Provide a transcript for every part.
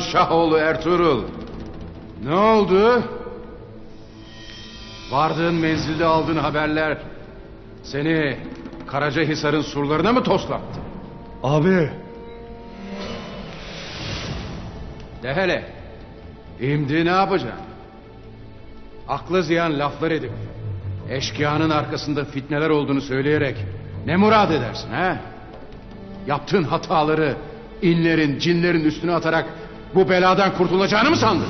Şahoğlu Ertuğrul. Ne oldu? Vardığın menzilde aldığın haberler seni Karacahisar'ın surlarına mı toslattı? Abi De hele. Şimdi ne yapacaksın? Aklı ziyan laflar edip eşkıyanın arkasında fitneler olduğunu söyleyerek ne murad edersin ha? Yaptığın hataları inlerin, cinlerin üstüne atarak bu beladan kurtulacağını mı sandın?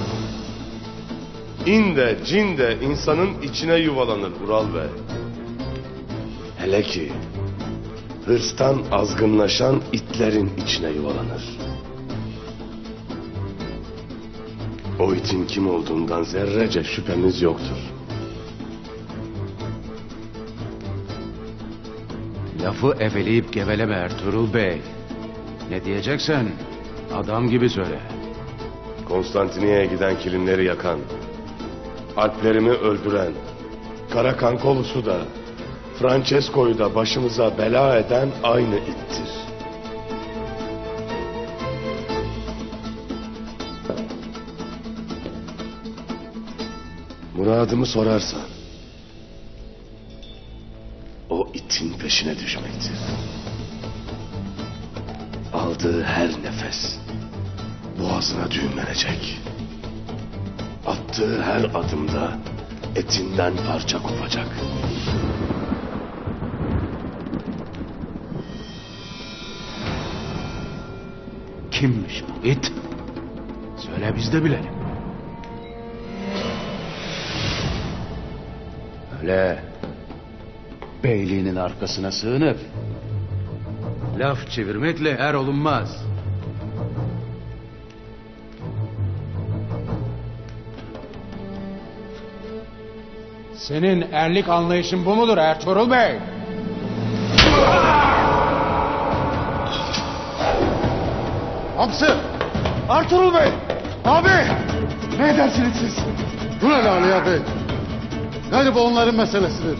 İn de cin de insanın içine yuvalanır Ural Bey. Hele ki hırstan azgınlaşan itlerin içine yuvalanır. O itin kim olduğundan zerrece şüphemiz yoktur. Lafı eveleyip geveleme Ertuğrul Bey. Ne diyeceksen adam gibi söyle. Konstantiniye'ye giden kilimleri yakan, Alplerimi öldüren, Karakan Kolus'u da, Francesco'yu da başımıza bela eden aynı ittir. Muradımı sorarsan, o itin peşine düşmektir. Aldığı her nefes boğazına düğümlenecek. Attığı her adımda etinden parça kopacak. Kimmiş bu it? Söyle biz de bilelim. Öyle beyliğinin arkasına sığınıp laf çevirmekle er olunmaz. Senin erlik anlayışın bu mudur Ertuğrul Bey? Hamsi! Ertuğrul Bey! Abi! Ne edersiniz siz? Bu ne lan ya bey? Yani bu onların meselesidir.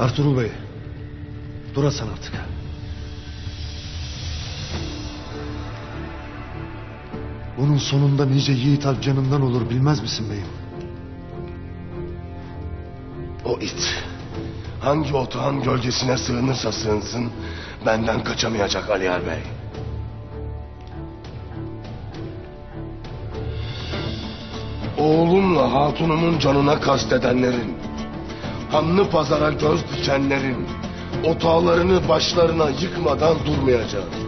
Ertuğrul Bey. Durasan artık. Bunun sonunda nice yiğit canından olur bilmez misin beyim? O it hangi otağın gölgesine sığınırsa sığınsın benden kaçamayacak Aliyar Bey. Oğlumla hatunumun canına kastedenlerin, hanlı pazara göz dikenlerin, otağlarını başlarına yıkmadan durmayacağız.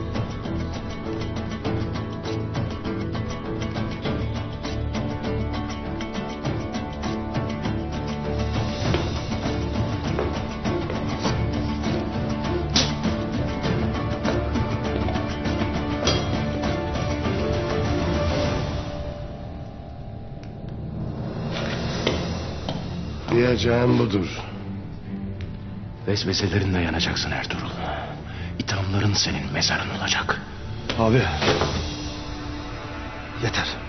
Diyeceğim budur. Vesveselerinle yanacaksın Ertuğrul. İthamların senin mezarın olacak. Abi. Yeter.